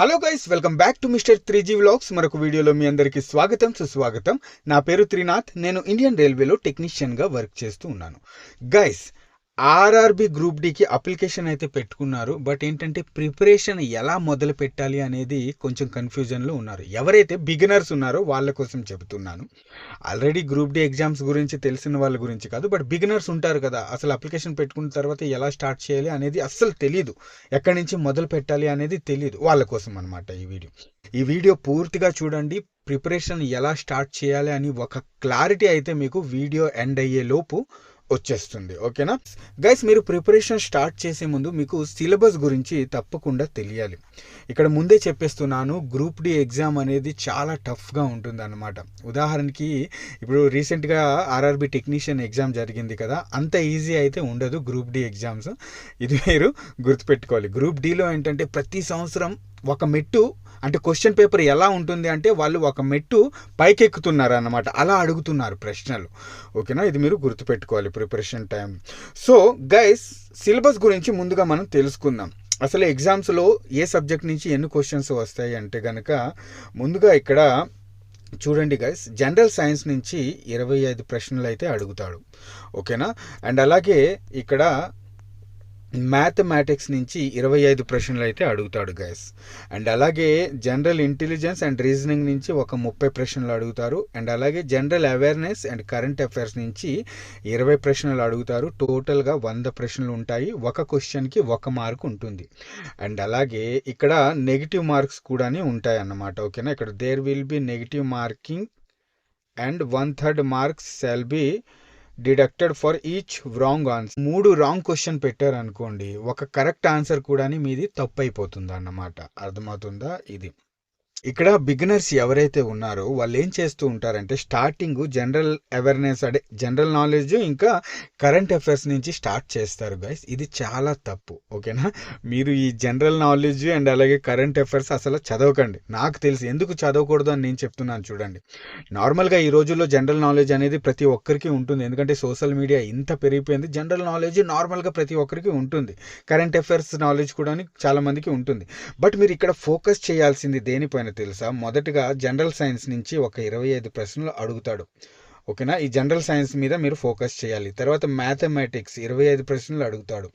Hello guys welcome back to mister three G vlogs. మరొక వీడియోలో మీ అందరికీ స్వాగతం సుస్వాగతం. నా పేరు త్రినాథ్. నేను ఇండియన్ రైల్వేలో టెక్నీషియన్గా వర్క్ చేస్తూ ఉన్నాను. గైస్ ఆర్ఆర్బి గ్రూప్ డికి అప్లికేషన్ అయితే పెట్టుకున్నారు. బట్ ఏంటంటే ప్రిపరేషన్ ఎలా మొదలు పెట్టాలి అనేది కొంచెం కన్ఫ్యూజన్లో ఉన్నారు. ఎవరైతే బిగినర్స్ ఉన్నారో వాళ్ళ కోసం చెబుతున్నాను. ఆల్రెడీ గ్రూప్ డి ఎగ్జామ్స్ గురించి తెలిసిన వాళ్ళ గురించి కాదు బట్ బిగినర్స్ ఉంటారు కదా. అసలు అప్లికేషన్ పెట్టుకున్న తర్వాత ఎలా స్టార్ట్ చేయాలి అనేది అస్సలు తెలియదు ఎక్కడి నుంచి మొదలు పెట్టాలి అనేది తెలియదు వాళ్ళ కోసం అనమాట ఈ వీడియో. ఈ వీడియో పూర్తిగా చూడండి. ప్రిపరేషన్ ఎలా స్టార్ట్ చేయాలి అని ఒక క్లారిటీ అయితే మీకు వీడియో ఎండ్ అయ్యే లోపు వచ్చేస్తుంది ఓకేనా? గైస్ మీరు ప్రిపరేషన్ స్టార్ట్ చేసే ముందు మీకు సిలబస్ గురించి తప్పకుండా తెలియాలి. ఇక్కడ ముందే చెప్పేస్తున్నాను గ్రూప్ డి ఎగ్జామ్ అనేది చాలా టఫ్గా ఉంటుంది అనమాట ఉదాహరణకి ఇప్పుడు రీసెంట్గా ఆర్ఆర్బి టెక్నీషియన్ ఎగ్జామ్ జరిగింది కదా అంత ఈజీ అయితే ఉండదు గ్రూప్ డి ఎగ్జామ్స్ ఇది మీరు గుర్తుపెట్టుకోవాలి. గ్రూప్ డిలో ఏంటంటే ప్రతి సంవత్సరం ఒక మెట్టు అంటే క్వశ్చన్ పేపర్ ఎలా ఉంటుంది అంటే వాళ్ళు ఒక మెట్టు పైకెక్కుతున్నారు అన్నమాట అలా అడుగుతున్నారు ప్రశ్నలు. ఓకేనా? ఇది మీరు గుర్తుపెట్టుకోవాలి preparation time so guys syllabus గురించి ముందుగా మనం తెలుసుకుందాం. అసలు ఎగ్జామ్స్లో ఏ సబ్జెక్ట్ నుంచి ఎన్ని క్వశ్చన్స్ వస్తాయి అంటే కనుక ముందుగా ఇక్కడ చూడండి గైస్ జనరల్ సైన్స్ నుంచి ఇరవై ఐదు ప్రశ్నలు అయితే అడుగుతాడు. ఓకేనా? అండ్ అలాగే ఇక్కడ మ్యాథమెటిక్స్ నుంచి ఇరవై ఐదు ప్రశ్నలు అయితే అడుగుతాడు గైస్ అండ్ అలాగే జనరల్ ఇంటెలిజెన్స్ అండ్ రీజనింగ్ నుంచి ఒక ముప్పై ప్రశ్నలు అడుగుతారు. అండ్ అలాగే general awareness and current affairs నుంచి ఇరవై ప్రశ్నలు అడుగుతారు. టోటల్గా వంద ప్రశ్నలు ఉంటాయి. ఒక క్వశ్చన్కి ఒక మార్క్ ఉంటుంది. అండ్ అలాగే ఇక్కడ నెగిటివ్ మార్క్స్ కూడా ఉంటాయి అన్నమాట ఓకేనా? ఇక్కడ there will be negative marking and one third marks shall be deducted for each wrong answer మూడు రాంగ్ క్వశ్చన్ పెట్టారు అనుకోండి ఒక కరెక్ట్ ఆన్సర్ కూడా మీది తప్పు అయిపోతుంది అన్నమాట అర్థమవుతుందా ఇది? ఇక్కడ బిగినర్స్ ఎవరైతే ఉన్నారో వాళ్ళు ఏం చేస్తూ ఉంటారంటే స్టార్టింగ్ జనరల్ అవేర్నెస్ అంటే జనరల్ నాలెడ్జ్ ఇంకా కరెంట్ అఫైర్స్ నుంచి స్టార్ట్ చేస్తారు గైస్. ఇది చాలా తప్పు ఓకేనా? మీరు ఈ జనరల్ నాలెడ్జ్ అండ్ అలాగే కరెంట్ అఫైర్స్ అసలు చదవకండి. నాకు తెలిసి ఎందుకు చదవకూడదు అని నేను చెప్తున్నాను చూడండి. నార్మల్గా ఈ రోజుల్లో జనరల్ నాలెడ్జ్ అనేది ప్రతి ఒక్కరికి ఉంటుంది. ఎందుకంటే సోషల్ మీడియా ఇంత పెరిగిపోయింది జనరల్ నాలెడ్జ్ నార్మల్గా ప్రతి ఒక్కరికి ఉంటుంది. కరెంట్ అఫైర్స్ నాలెడ్జ్ కూడా చాలామందికి ఉంటుంది. బట్ మీరు ఇక్కడ ఫోకస్ చేయాల్సింది దేనిపైన తెలుసా? మొదటగా జనరల్ సైన్స్ నుంచి ఒక ఇరవై ఐదు ప్రశ్నలు అడుగుతాడు. ఓకేనా? ఈ జనరల్ సైన్స్ మీద మీరు ఫోకస్ చేయాలి. తర్వాత మ్యాథమెటిక్స్ ఇరవై ఐదు ప్రశ్నలు అడుగుతాడు.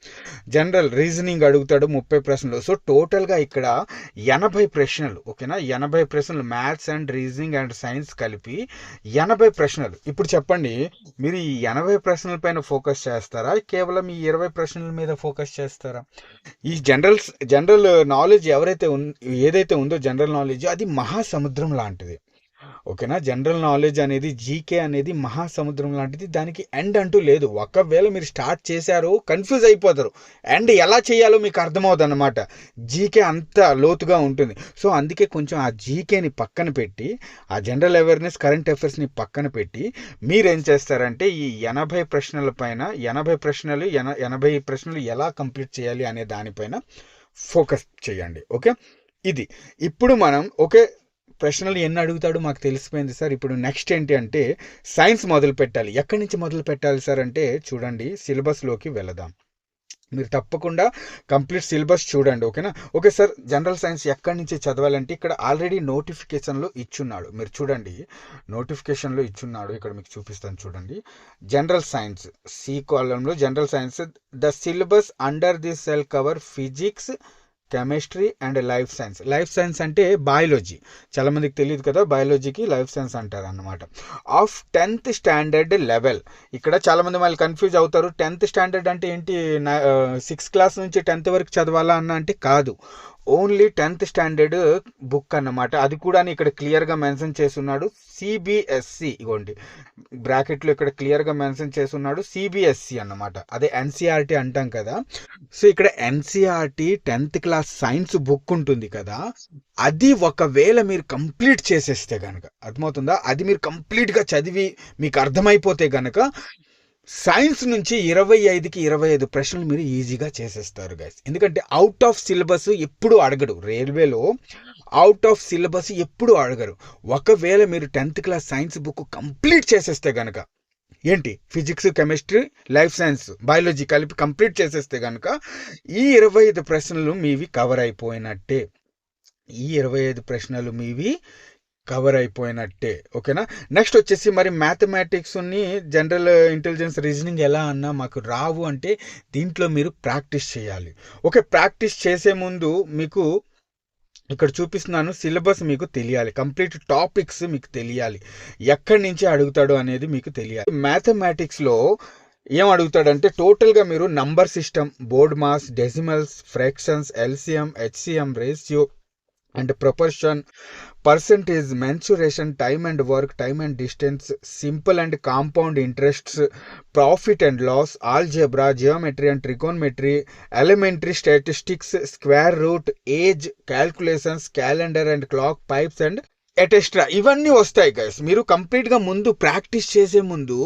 జనరల్ రీజనింగ్ అడుగుతాడు ముప్పై ప్రశ్నలు. సో టోటల్గా ఇక్కడ ఎనభై ప్రశ్నలు ఓకేనా? ఎనభై ప్రశ్నలు maths and reasoning and science కలిపి ఎనభై ప్రశ్నలు. ఇప్పుడు చెప్పండి మీరు ఈ ఎనభై ప్రశ్నల పైన ఫోకస్ చేస్తారా? కేవలం ఈ ఇరవై ప్రశ్నల మీద ఫోకస్ చేస్తారా? ఈ జనరల్ జనరల్ నాలెడ్జ్ ఎవరైతే ఏదైతే ఉందో జనరల్ నాలెడ్జ్ అది మహాసముద్రం లాంటిది. ఓకేనా? జనరల్ నాలెడ్జ్ అనేది జీకే అనేది మహాసముద్రం లాంటిది. దానికి ఎండ్ అంటూ లేదు. ఒకవేళ మీరు స్టార్ట్ చేశారు కన్ఫ్యూజ్ అయిపోతారు. ఎండ్ ఎలా చేయాలో మీకు అర్థమవుతుంది అనమాట జీకే అంత లోతుగా ఉంటుంది. సో అందుకే కొంచెం ఆ జీకేని పక్కన పెట్టి ఆ జనరల్ అవేర్నెస్ కరెంట్ అఫైర్స్ని పక్కన పెట్టి మీరేం చేస్తారంటే ఈ ఎనభై ప్రశ్నల పైన ఎనభై ప్రశ్నలు ఎన ఎనభై ప్రశ్నలు ఎలా కంప్లీట్ చేయాలి అనే దానిపైన ఫోకస్ చేయండి. ఓకే? ఇది. ఇప్పుడు మనం ఓకే ప్రశ్నలు ఎన్ని అడుగుతాడు మాకు తెలిసిపోయింది సార్. ఇప్పుడు నెక్స్ట్ ఏంటి అంటే సైన్స్ మొదలు పెట్టాలి. ఎక్కడి నుంచి మొదలు పెట్టాలి సార్ అంటే చూడండి సిలబస్లోకి వెళదాం. మీరు తప్పకుండా కంప్లీట్ సిలబస్ చూడండి ఓకేనా ఓకే సార్ జనరల్ సైన్స్ ఎక్కడి నుంచి చదవాలంటే ఇక్కడ ఆల్రెడీ నోటిఫికేషన్లో ఇచ్చున్నాడు. మీరు చూడండి నోటిఫికేషన్లో ఇచ్చున్నాడు. ఇక్కడ మీకు చూపిస్తాను చూడండి. జనరల్ సైన్స్ సి కాలంలో general science the syllabus under the shall cover physics chemistry and life science. Life science అంటే బయాలజీ. చాలా మందికి తెలియదు కదా బయాలజీకి లైఫ్ సైన్స్ అంటారు అన్నమాట. Of tenth standard level. ఇక్కడ చాలా మంది వాళ్ళు కన్ఫ్యూజ్ అవుతారు టెన్త్ స్టాండర్డ్ అంటే ఏంటి సిక్స్త్ క్లాస్ నుంచి టెన్త్ వరకు చదవాలా అన్న అంటే కాదు. ఓన్లీ టెన్త్ స్టాండర్డ్ బుక్ అన్నమాట. అది కూడా ఇక్కడ క్లియర్గా మెన్షన్ చేస్తున్నాడు సిబిఎస్సి ఇగోండి. బ్రాకెట్లో ఇక్కడ క్లియర్గా మెన్షన్ చేస్తున్నాడు సిబిఎస్సి అన్నమాట. అదే ఎన్సీఆర్టీ అంటాం కదా. సో ఇక్కడ NCERT tenth class science book ఉంటుంది కదా. అది ఒకవేళ మీరు కంప్లీట్ చేసేస్తే కనుక అర్థమవుతుందా? అది మీరు కంప్లీట్గా చదివి మీకు అర్థమైపోతే కనుక సైన్స్ నుంచి ఇరవై ఐదుకి ఇరవై ఐదు ప్రశ్నలు మీరు ఈజీగా చేసేస్తారు గైస్ ఎందుకంటే అవుట్ ఆఫ్ సిలబస్ ఎప్పుడు అడగడు. రైల్వేలో అవుట్ ఆఫ్ సిలబస్ ఎప్పుడు అడగరు. ఒకవేళ మీరు tenth class science book complete చేసేస్తే కనుక ఏంటి? Physics chemistry life science biology కలిపి కంప్లీట్ చేసేస్తే కనుక ఈ ఇరవై ఐదు ప్రశ్నలు మీవి కవర్ అయిపోయినట్టే. ఈ ఇరవై ఐదు ప్రశ్నలు మీవి కవర్ అయిపోయినట్టే ఓకేనా? నెక్స్ట్ వచ్చేసి మరి మ్యాథమెటిక్స్ని జనరల్ ఇంటెలిజెన్స్ రీజనింగ్ ఎలా అన్నా మాకు రావు అంటే దీంట్లో మీరు ప్రాక్టీస్ చేయాలి. ఓకే ప్రాక్టీస్ చేసే ముందు మీకు ఇక్కడ చూపిస్తున్నాను సిలబస్ మీకు తెలియాలి. కంప్లీట్ టాపిక్స్ మీకు తెలియాలి. ఎక్కడి నుంచి అడుగుతాడు అనేది మీకు తెలియాలి. మ్యాథమెటిక్స్లో ఏం అడుగుతాడంటే టోటల్గా మీరు number system BODMAS decimals fractions LCM HCM ratio and proportion percent is mensuration time and work time and distance simple and compound interests profit and loss algebra geometry and trigonometry elementary statistics square root age calculations calendar and clock pipes and etcetera ఇవన్నీ వస్తాయి guys మీరు కంప్లీట్గా ముందు practice చేసే ముందు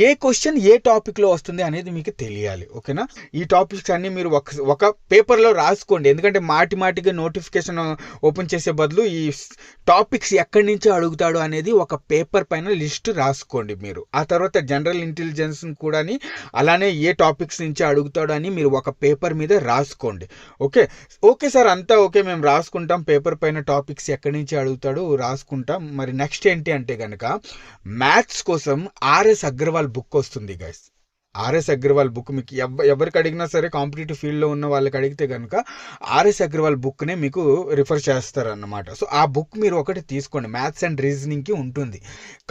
ఏ question ఏ టాపిక్లో వస్తుంది అనేది మీకు తెలియాలి ఓకేనా? ఈ టాపిక్స్ అన్నీ మీరు ఒక ఒక పేపర్లో రాసుకోండి. ఎందుకంటే మాటి మాటిగా నోటిఫికేషన్ ఓపెన్ చేసే బదులు ఈ టాపిక్స్ ఎక్కడి నుంచి అడుగుతాడు అనేది ఒక పేపర్ పైన లిస్ట్ రాసుకోండి మీరు. ఆ తర్వాత జనరల్ ఇంటెలిజెన్స్ కూడా అలానే ఏ టాపిక్స్ నుంచి అడుగుతాడు అని మీరు ఒక పేపర్ మీద రాసుకోండి ఓకే? ఓకే సార్ అంతా ఓకే. మేము రాసుకుంటాం. పేపర్ పైన టాపిక్స్ ఎక్కడి నుంచి అడుగుతాడు రాసుకుంటాం. మరి నెక్స్ట్ ఏంటి అంటే కనుక మ్యాథ్స్ కోసం ఆర్ఎస్ అగ్రవాల్ బుక్ వస్తుంది గైస్ ఆర్ఎస్ అగ్రవాల్ బుక్ మీకు ఎవ ఎవరికి అడిగినా సరే కాంపిటేటివ్ ఫీల్డ్లో ఉన్న వాళ్ళకి అడిగితే కనుక ఆర్ఎస్ అగ్రవాల్ బుక్నే మీకు రిఫర్ చేస్తారన్నమాట. సో ఆ బుక్ మీరు ఒకటి తీసుకోండి. మ్యాథ్స్ అండ్ రీజనింగ్కి ఉంటుంది.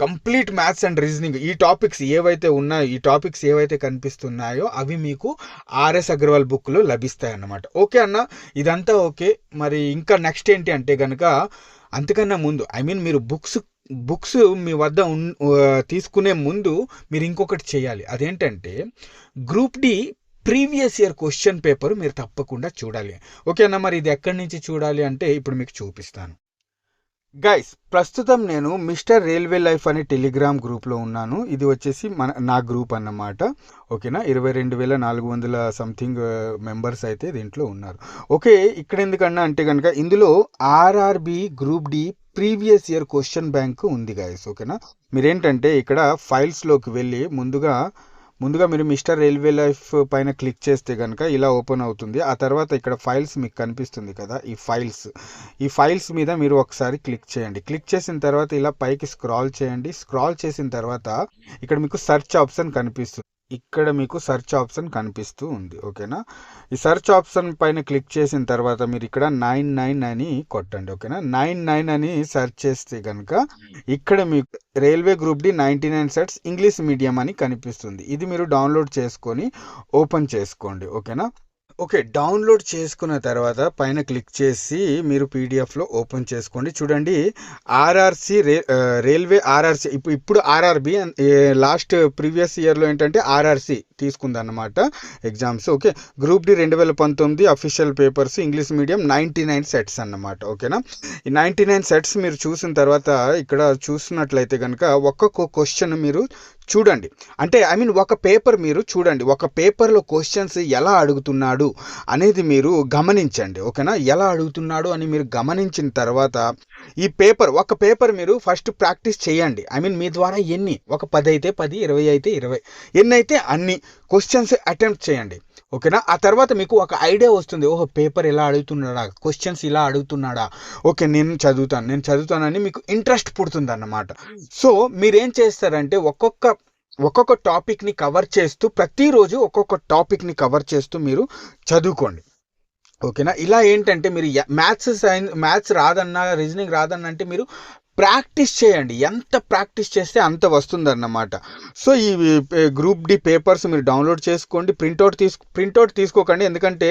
కంప్లీట్ మ్యాథ్స్ అండ్ రీజనింగ్ ఈ టాపిక్స్ ఏవైతే ఉన్నాయో ఈ టాపిక్స్ ఏవైతే కనిపిస్తున్నాయో అవి మీకు ఆర్ఎస్ అగ్రవాల్ బుక్లో లభిస్తాయి అన్నమాట ఓకే అన్న? ఇదంతా ఓకే మరి ఇంకా నెక్స్ట్ ఏంటి అంటే కనుక అంతకన్నా ముందు ఐ మీన్ మీరు బుక్స్ బుక్స్ మీ వద్ద ఉన్ తీసుకునే ముందు మీరు ఇంకొకటి చేయాలి. అదేంటంటే group D previous year question paper మీరు తప్పకుండా చూడాలి. ఓకేనా మరి ఇది ఎక్కడి నుంచి చూడాలి అంటే ఇప్పుడు మీకు చూపిస్తాను. గైస్ ప్రస్తుతం నేను మిస్టర్ రైల్వే లైఫ్ అనే టెలిగ్రామ్ గ్రూప్లో ఉన్నాను. ఇది వచ్చేసి మన నా గ్రూప్ అన్నమాట. ఓకేనా? ఇరవై రెండు వేల నాలుగు వందల సంథింగ్ మెంబర్స్ uh, అయితే దీంట్లో ఉన్నారు. ఓకే ఇక్కడ ఎందుకన్నా అంటే కనుక ఇందులో RRB group D previous year question bank ఉంది గైస్ ఓకేనా? మీరేంటంటే ఇక్కడ ఫైల్స్లోకి వెళ్ళి ముందుగా ముందుగా మీరు మిస్టర్ రైల్వే లైఫ్ పైన క్లిక్ చేస్తే కనుక ఇలా ఓపెన్ అవుతుంది. ఆ తర్వాత ఇక్కడ ఫైల్స్ మీకు కనిపిస్తుంది కదా ఈ ఫైల్స్. ఈ ఫైల్స్ మీద మీరు ఒకసారి క్లిక్ చేయండి. క్లిక్ చేసిన తర్వాత ఇలా పైకి స్క్రాల్ చేయండి. స్క్రాల్ చేసిన తర్వాత ఇక్కడ మీకు సెర్చ్ ఆప్షన్ కనిపిస్తుంది. ఇక్కడ మీకు సెర్చ్ ఆప్షన్ కనిపిస్తూ ఉంది ఓకేనా? ఈ సెర్చ్ ఆప్షన్ పైన క్లిక్ చేసిన తర్వాత మీరు ఇక్కడ నైన్ నైన్ అని కొట్టండి ఓకేనా? నైన్ నైన్ అని సెర్చ్ చేస్తే కనుక ఇక్కడ మీకు railway group D ninety nine sets English medium అని కనిపిస్తుంది. ఇది మీరు డౌన్లోడ్ చేసుకొని ఓపెన్ చేసుకోండి ఓకేనా? ఓకే డౌన్లోడ్ చేసుకున్న తర్వాత పైన క్లిక్ చేసి మీరు పీడిఎఫ్లో ఓపెన్ చేసుకోండి. చూడండి ఆర్ఆర్సి రే రైల్వే ఆర్ఆర్సి ఇప్పుడు ఇప్పుడు ఆర్ఆర్బి లాస్ట్ ప్రీవియస్ ఇయర్లో ఏంటంటే ఆర్ఆర్సి. తీసుకుందన్నమాట ఎగ్జామ్స్ ఓకే గ్రూప్ డి రెండు వేల పంతొమ్మిది official papers English medium ninety nine sets అన్నమాట ఓకేనా ఈ నైంటీ నైన్ సెట్స్ మీరు చూసిన తర్వాత ఇక్కడ చూసినట్లయితే కనుక ఒక్కొక్క క్వశ్చన్ మీరు చూడండి. అంటే ఐ మీన్ ఒక పేపర్ మీరు చూడండి. ఒక పేపర్లో క్వశ్చన్స్ ఎలా అడుగుతున్నాడు అనేది మీరు గమనించండి. ఓకేనా ఎలా అడుగుతున్నాడు అని మీరు గమనించిన తర్వాత ఈ పేపర్ ఒక పేపర్ మీరు ఫస్ట్ ప్రాక్టీస్ చేయండి. ఐ మీన్ మీ ద్వారా ఎన్ని? ఒక పది అయితే పది ఇరవై అయితే ఇరవై. ఎన్ని అయితే అన్ని? క్వశ్చన్స్ అటెంప్ట్ చేయండి. ఓకేనా ఆ తర్వాత మీకు ఒక ఐడియా వస్తుంది. ఓహో పేపర్ ఇలా అడుగుతున్నాడా? క్వశ్చన్స్ ఇలా అడుగుతున్నాడా? ఓకే నేను చదువుతాను నేను చదువుతానని మీకు ఇంట్రెస్ట్ పుడుతుంది అన్నమాట సో మీరేం చేస్తారంటే ఒక్కొక్క ఒక్కొక్క టాపిక్ని కవర్ చేస్తూ ప్రతిరోజు ఒక్కొక్క టాపిక్ని కవర్ చేస్తూ మీరు చదువుకోండి. ఓకేనా ఇలా ఏంటంటే మీరు మ్యాథ్స్ సైన్స్ మ్యాథ్స్ రాదన్నా రీజనింగ్ రాదన్నా అంటే మీరు ప్రాక్టీస్ చేయండి. ఎంత ప్రాక్టీస్ చేస్తే అంత వస్తుందన్నమాట. సో ఈ గ్రూప్ డి పేపర్స్ మీరు డౌన్లోడ్ చేసుకోండి. ప్రింట్అవుట్ తీసుకు ప్రింట్అవుట్ తీసుకోకండి. ఎందుకంటే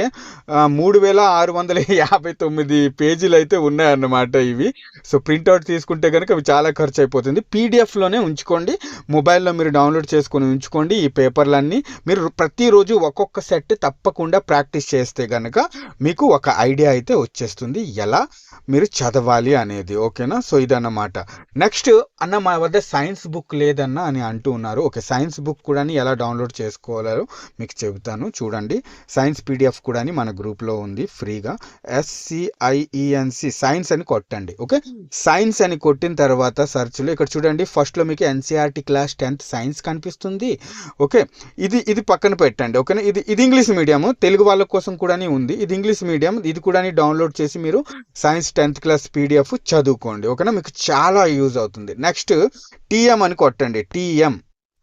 మూడు వేల ఆరు వందల యాభై తొమ్మిది పేజీలు అయితే ఉన్నాయన్నమాట ఇవి. సో ప్రింట్అవుట్ తీసుకుంటే కనుక అవి చాలా ఖర్చు అయిపోతుంది పీడిఎఫ్లోనే ఉంచుకోండి. మొబైల్లో మీరు డౌన్లోడ్ చేసుకొని ఉంచుకోండి. ఈ పేపర్లన్నీ మీరు ప్రతిరోజు ఒక్కొక్క సెట్ తప్పకుండా ప్రాక్టీస్ చేస్తే కనుక మీకు ఒక ఐడియా అయితే వచ్చేస్తుంది. ఎలా? మీరు చదవాలి అనేది. ఓకేనా? సో ఇదన్న అన్నమాట. నెక్స్ట్ అన్న మా వద్ద సైన్స్ బుక్ లేదన్న అని అంటూ ఉన్నారు. ఓకే సైన్స్ బుక్ కూడా ఎలా డౌన్లోడ్ చేసుకోవాలో మీకు చెబుతాను. చూడండి సైన్స్ పీడిఎఫ్ కూడా మన గ్రూప్లో ఉంది ఫ్రీగా. ఎస్సిఐఈఎన్సి సైన్స్ అని కొట్టండి ఓకే? సైన్స్ అని కొట్టిన తర్వాత సర్చ్లో ఇక్కడ చూడండి ఫస్ట్లో మీకు ఎన్సీఆర్టీ క్లాస్ టెన్త్ సైన్స్ కనిపిస్తుంది ఓకే? ఇది ఇది పక్కన పెట్టండి ఓకేనా? ఇది ఇది ఇంగ్లీష్ మీడియం తెలుగు వాళ్ళ కోసం కూడా ఉంది. ఇది ఇంగ్లీష్ మీడియం ఇది కూడా డౌన్లోడ్ చేసి మీరు సైన్స్ టెన్త్ క్లాస్ పీడిఎఫ్ చదువుకోండి ఓకేనా? మీకు చాలా యూజ్ అవుతుంది. నెక్స్ట్ టీఎం అని కొట్టండి. టీఎం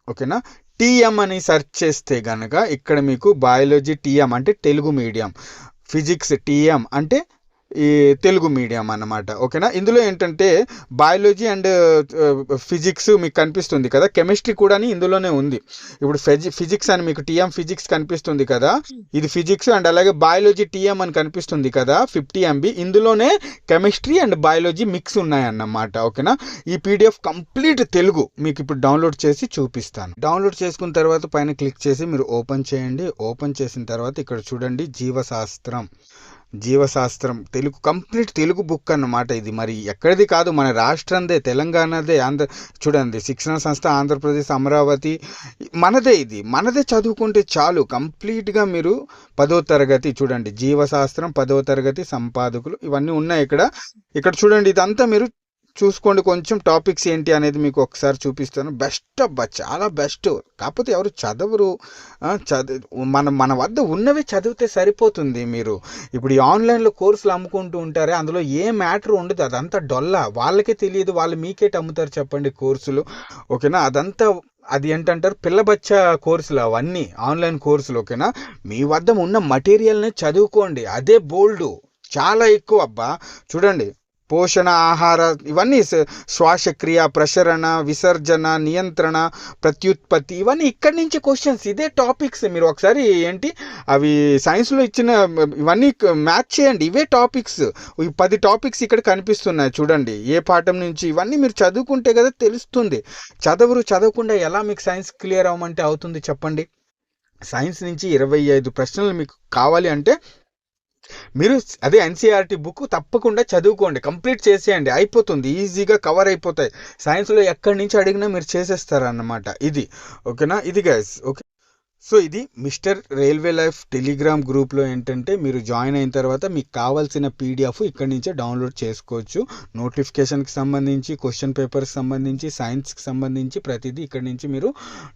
ఓకేనా? టీఎం అని సెర్చ్ చేస్తే గనక ఇక్కడ మీకు బయాలజీ టీఎం అంటే తెలుగు మీడియం. ఫిజిక్స్ టీఎం అంటే ఈ తెలుగు మీడియం అన్నమాట ఓకేనా? ఇందులో ఏంటంటే బయాలజీ అండ్ ఫిజిక్స్ మీకు కనిపిస్తుంది కదా కెమిస్ట్రీ కూడా ఇందులోనే ఉంది. ఇప్పుడు ఫిజి ఫిజిక్స్ అని మీకు టీఎం ఫిజిక్స్ కనిపిస్తుంది కదా ఇది ఫిజిక్స్ అండ్ అలాగే బయాలజీ టీఎం అని కనిపిస్తుంది కదా ఫిఫ్టీ ఎంబీ. ఇందులోనే కెమిస్ట్రీ అండ్ బయాలజీ మిక్స్ ఉన్నాయన్నమాట ఓకేనా? ఈ పీడిఎఫ్ కంప్లీట్ తెలుగు మీకు ఇప్పుడు డౌన్లోడ్ చేసి చూపిస్తాను. డౌన్లోడ్ చేసుకున్న తర్వాత పైన క్లిక్ చేసి మీరు ఓపెన్ చేయండి. ఓపెన్ చేసిన తర్వాత ఇక్కడ చూడండి జీవశాస్త్రం. జీవశాస్త్రం తెలుగు కంప్లీట్ తెలుగు బుక్ అన్నమాట ఇది. మరి ఎక్కడిది కాదు మన రాష్ట్రందే తెలంగాణదే ఆంధ్ర చూడండి శిక్షణ సంస్థ ఆంధ్రప్రదేశ్ అమరావతి మనదే ఇది. మనదే చదువుకుంటే చాలు. కంప్లీట్గా మీరు పదో తరగతి చూడండి జీవశాస్త్రం పదో తరగతి సంపాదకులు ఇవన్నీ ఉన్నాయి ఇక్కడ. ఇక్కడ చూడండి ఇదంతా మీరు చూసుకోండి కొంచెం టాపిక్స్ ఏంటి అనేది మీకు ఒకసారి చూపిస్తాను. బెస్ట్ అబ్బా చాలా బెస్ట్. కాకపోతే ఎవరు చదవరు. చదువు మన మన వద్ద ఉన్నవి చదివితే సరిపోతుంది మీరు. ఇప్పుడు ఈ ఆన్లైన్లో కోర్సులు అమ్ముకుంటూ ఉంటారే అందులో ఏ మ్యాటర్ ఉండదు అదంతా డొల్లా. వాళ్ళకే తెలియదు వాళ్ళు మీకే అమ్ముతారు చెప్పండి కోర్సులు. ఓకేనా? అదంతా అది ఏంటంటారు? పిల్లబచ్చ కోర్సులు అవన్నీ ఆన్లైన్ కోర్సులు ఓకేనా? మీ వద్ద ఉన్న మటీరియల్ని చదువుకోండి. అదే బోల్డ్. చాలా ఎక్కువ అబ్బా. చూడండి పోషణ ఆహార ఇవన్నీ శ్వాసక్రియ ప్రసరణ విసర్జన నియంత్రణ ప్రత్యుత్పత్తి ఇవన్నీ ఇక్కడి నుంచి క్వశ్చన్స్ ఇదే టాపిక్స్ మీరు ఒకసారి ఏంటి? అవి సైన్స్లో ఇచ్చిన ఇవన్నీ మ్యాచ్ చేయండి. ఇవే టాపిక్స్ ఈ పది టాపిక్స్ ఇక్కడ కనిపిస్తున్నాయి చూడండి. ఏ పాఠం నుంచి ఇవన్నీ మీరు చదువుకుంటే కదా తెలుస్తుంది. చదవరు చదవకుండా ఎలా మీకు సైన్స్ క్లియర్ అవ్వమంటే అవుతుంది చెప్పండి. సైన్స్ నుంచి ఇరవై ఐదు ప్రశ్నలు మీకు కావాలి అంటే మీరు అదే ఎన్సీఆర్టీ బుక్ తప్పకుండా చదువుకోండి కంప్లీట్ చేసేయండి. అయిపోతుంది ఈజీగా కవర్ అయిపోతాయి. సైన్స్లో ఎక్కడి నుంచి అడిగినా మీరు చేసేస్తారన్నమాట. ఇది. ఓకేనా? ఇది గైస్ ఓకే. సో ఇది మిస్టర్ రైల్వే లైఫ్ టెలిగ్రామ్ గ్రూప్లో ఏంటంటే మీరు జాయిన్ అయిన తర్వాత మీకు కావాల్సిన పీడిఎఫ్ ఇక్కడి నుంచే డౌన్లోడ్ చేసుకోవచ్చు. నోటిఫికేషన్కి సంబంధించి క్వశ్చన్ పేపర్కి సంబంధించి సైన్స్కి సంబంధించి ప్రతిదీ ఇక్కడి నుంచి మీరు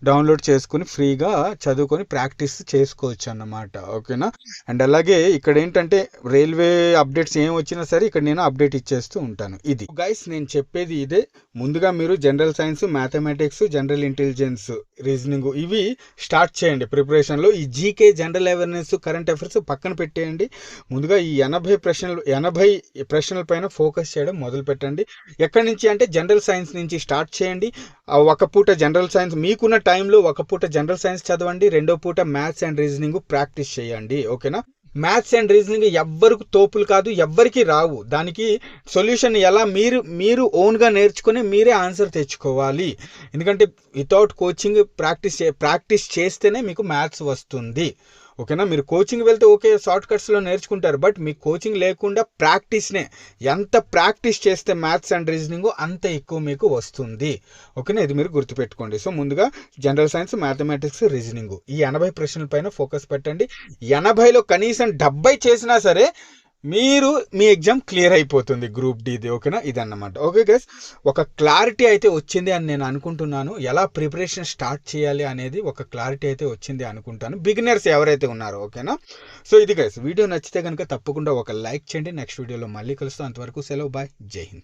డౌన్లోడ్ చేసుకుని ఫ్రీగా చదువుకొని ప్రాక్టీస్ చేసుకోవచ్చు అన్నమాట. ఓకేనా? అండ్ అలాగే ఇక్కడ ఏంటంటే రైల్వే అప్డేట్స్ ఏం వచ్చినా సరే ఇక్కడ నేను అప్డేట్ ఇచ్చేస్తూ ఉంటాను. ఇది గైస్ నేను చెప్పేది ఇదే. ముందుగా మీరు general science mathematics general intelligence reasoning ఇవి స్టార్ట్ చేయండి. ప్రిపరేషన్లో ఈ GK general awareness current affairs పక్కన పెట్టేయండి. ముందుగా ఈ ఎనభై ప్రశ్నలు ఎనభై ప్రశ్నల పైన ఫోకస్ చేయడం మొదలు పెట్టండి. ఎక్కడి నుంచి అంటే జనరల్ సైన్స్ నుంచి స్టార్ట్ చేయండి. ఒక పూట జనరల్ సైన్స్ మీకున్న టైంలో ఒక పూట జనరల్ సైన్స్ చదవండి. రెండో పూట మ్యాథ్స్ అండ్ రీజనింగ్ ప్రాక్టీస్ చేయండి. ఓకేనా? మ్యాథ్స్ అండ్ రీజనింగ్ ఎవ్వరికి తోపులు కాదు ఎవ్వరికి రావు. దానికి సొల్యూషన్ ఎలా మీరు మీరు ఓన్గా నేర్చుకొని మీరే ఆన్సర్ తెచ్చుకోవాలి. ఎందుకంటే వితౌట్ కోచింగ్ ప్రాక్టీస్ చే ప్రాక్టీస్ చేస్తేనే మీకు మ్యాథ్స్ వస్తుంది. ఓకేనా? మీరు కోచింగ్ వెళ్తే ఓకే షార్ట్ కట్స్లో నేర్చుకుంటారు. బట్ మీ కోచింగ్ లేకుండా ప్రాక్టీస్నే ఎంత ప్రాక్టీస్ చేస్తే మ్యాథ్స్ అండ్ రీజనింగ్ అంత ఎక్కువ మీకు వస్తుంది. ఓకేనా? ఇది మీరు గుర్తుపెట్టుకోండి. సో ముందుగా జనరల్ సైన్స్ మ్యాథమెటిక్స్ రీజనింగ్ ఈ ఎనభై ప్రశ్నల పైన ఫోకస్ పెట్టండి. ఎనభైలో కనీసం డెబ్బై చేసినా సరే మీరు మీ ఎగ్జామ్ క్లియర్ అయిపోతుంది గ్రూప్ డిది ఓకేనా? ఇదన్నమాట. ఓకే గైస్ ఒక క్లారిటీ అయితే వచ్చింది అని నేను అనుకుంటున్నాను. ఎలా ప్రిపరేషన్ స్టార్ట్ చేయాలి అనేది ఒక క్లారిటీ అయితే వచ్చింది అనుకుంటాను. బిగినర్స్ ఎవరైతే ఉన్నారో ఓకేనా? సో ఇది గైస్ వీడియో నచ్చితే కనుక తప్పకుండా ఒక లైక్ చేయండి. నెక్స్ట్ వీడియోలో మళ్ళీ కలుస్తాం. అంతవరకు సెలవు. బాయ్. జై హింద్.